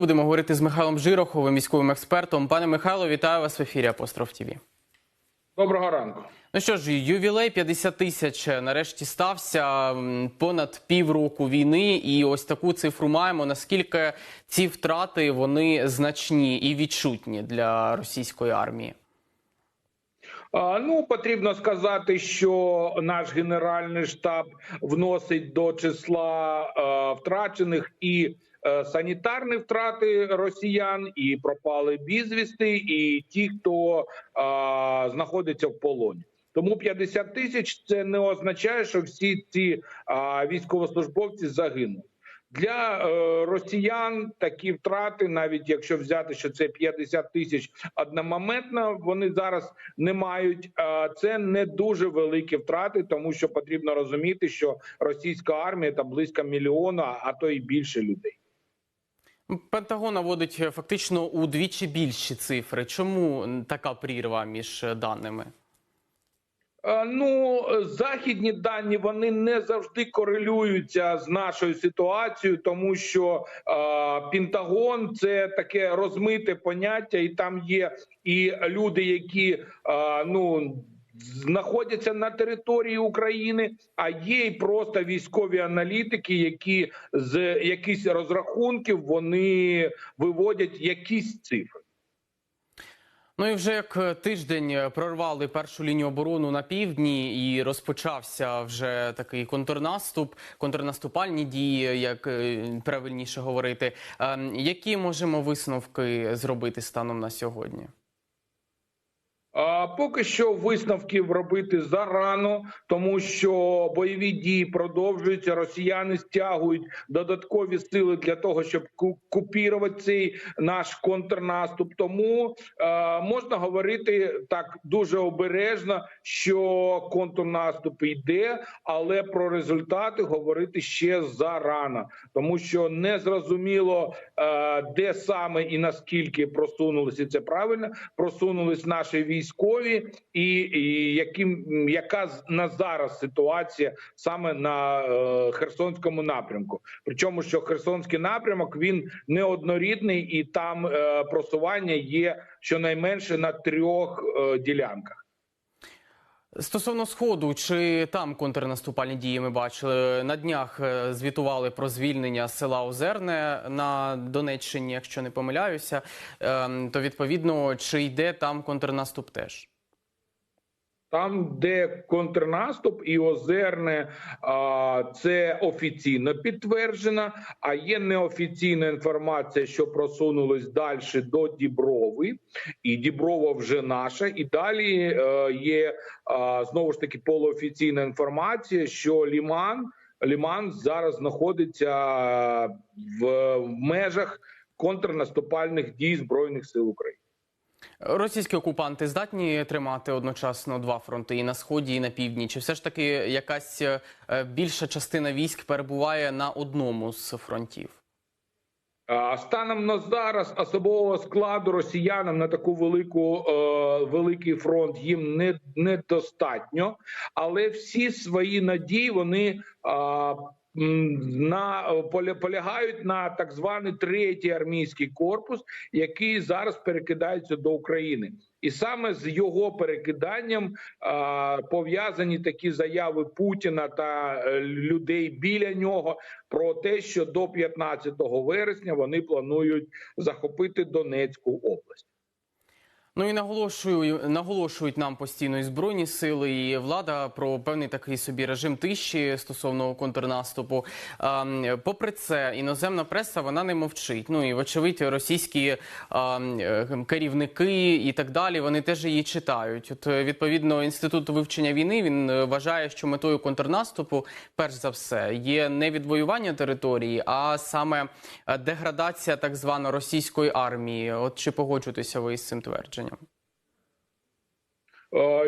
Будемо говорити з Михайлом Жироховим, військовим експертом. Пане Михайло, вітаю вас в ефірі Апостроф ТВ. Доброго ранку. Ну що ж, ювілей 50 тисяч нарешті стався понад півроку війни, і ось таку цифру маємо. Наскільки ці втрати вони значні і відчутні для російської армії? Ну потрібно сказати, що наш генеральний штаб вносить до числа е, втрачених і е, санітарні втрати росіян, і пропали безвісти, і ті, хто е, знаходиться в полоні. Тому 50 тисяч це не означає, що всі ці е, військовослужбовці загинули. Для е, росіян такі втрати, навіть якщо взяти, що це 50 тисяч одномоментно, вони зараз не мають. Е, це не дуже великі втрати, тому що потрібно розуміти, що російська армія та близько мільйона, а то і більше людей. Пентагон наводить е, фактично удвічі більші цифри. Чому така прірва між е, даними? Е, Ну, західні дані вони не завжди корелюються з нашою ситуацією, тому що е, Пентагон це таке розмите поняття, і там є і люди, які е, ну. Знаходяться на території України, а є і просто військові аналітики, які з якихось розрахунків вони виводять якісь цифри. Ну і вже як тиждень прорвали першу лінію оборону на півдні, і розпочався вже такий контрнаступ, контрнаступальні дії, як е, правильніше говорити. Ем, Які можемо висновки зробити станом на сьогодні? Поки що висновків робити зарано, тому що бойові дії продовжуються. Росіяни стягують додаткові сили для того, щоб ку- купірувати цей наш контрнаступ. Тому е, можна говорити так дуже обережно, що контрнаступ йде, але про результати говорити ще зарано, тому що не зрозуміло, е, де саме і наскільки просунулися це правильно. Просунулись наші військові, і, і яким яка на зараз ситуація саме на е, Херсонському напрямку. Причому що Херсонський напрямок він неоднорідний, і там е, просування є щонайменше на трьох е, ділянках. Стосовно сходу, чи там контрнаступальні дії ми бачили на днях е, звітували про звільнення села Озерне на Донеччині, якщо не помиляюся, Ем, то відповідно чи йде там контрнаступ теж? Там, де контрнаступ і озерне, це офіційно підтверджено. А є неофіційна інформація, що просунулись далі до Діброви, і Діброва вже наша. І далі е, є знову ж таки полуофіційна інформація, що Ліман Ліман зараз знаходиться в межах контрнаступальних дій збройних сил України. Російські окупанти здатні тримати одночасно два фронти і на сході, і на півдні. Чи все ж таки якась е, більша частина військ перебуває на одному з фронтів? Станом на зараз особового складу росіянам на таку велику е, великий фронт їм не недостатньо, але всі свої надії вони на поля- полягають на так званий третій армійський корпус, який зараз перекидається до України. І саме з його перекиданням а, пов'язані такі заяви Путіна та е, людей біля нього про те, що до 15 вересня вони планують захопити Донецьку область. Ну і наголошую, наголошують нам постійно і збройні сили і влада про певний такий собі режим тиші стосовно контрнаступу. Попри це, іноземна преса вона не мовчить. Ну і вочевидь, російські ем, керівники і так далі вони теж її читають. От е, відповідно інститут вивчення війни він е, вважає, що метою контрнаступу, перш за все, є не відвоювання території, а саме е, деградація так звано російської армії. От чи погоджуєтеся ви з цим твердженням? Е,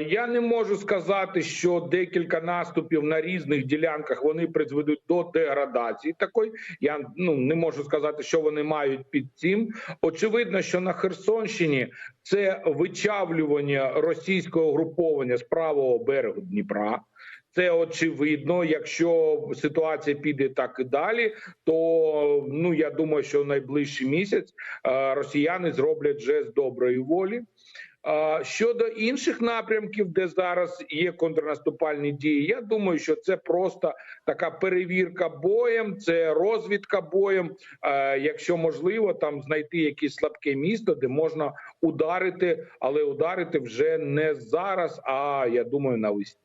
Я не можу сказати, що декілька наступів на різних ділянках вони призведуть до деградації. Такої я ну не можу сказати, що вони мають під цим. Очевидно, що на Херсонщині це вичавлювання російського груповання з правого берегу Дніпра. Це очевидно. Якщо ситуація піде так і далі, то ну я думаю, що в найближчий місяць е, росіяни зроблять жест доброї волі. Щодо інших напрямків, де зараз є контрнаступальні дії, я думаю, що це просто така перевірка боєм, це розвідка боєм. Якщо можливо, там знайти якесь слабке місто, де можна ударити, але ударити вже не зараз, а я думаю, навесні.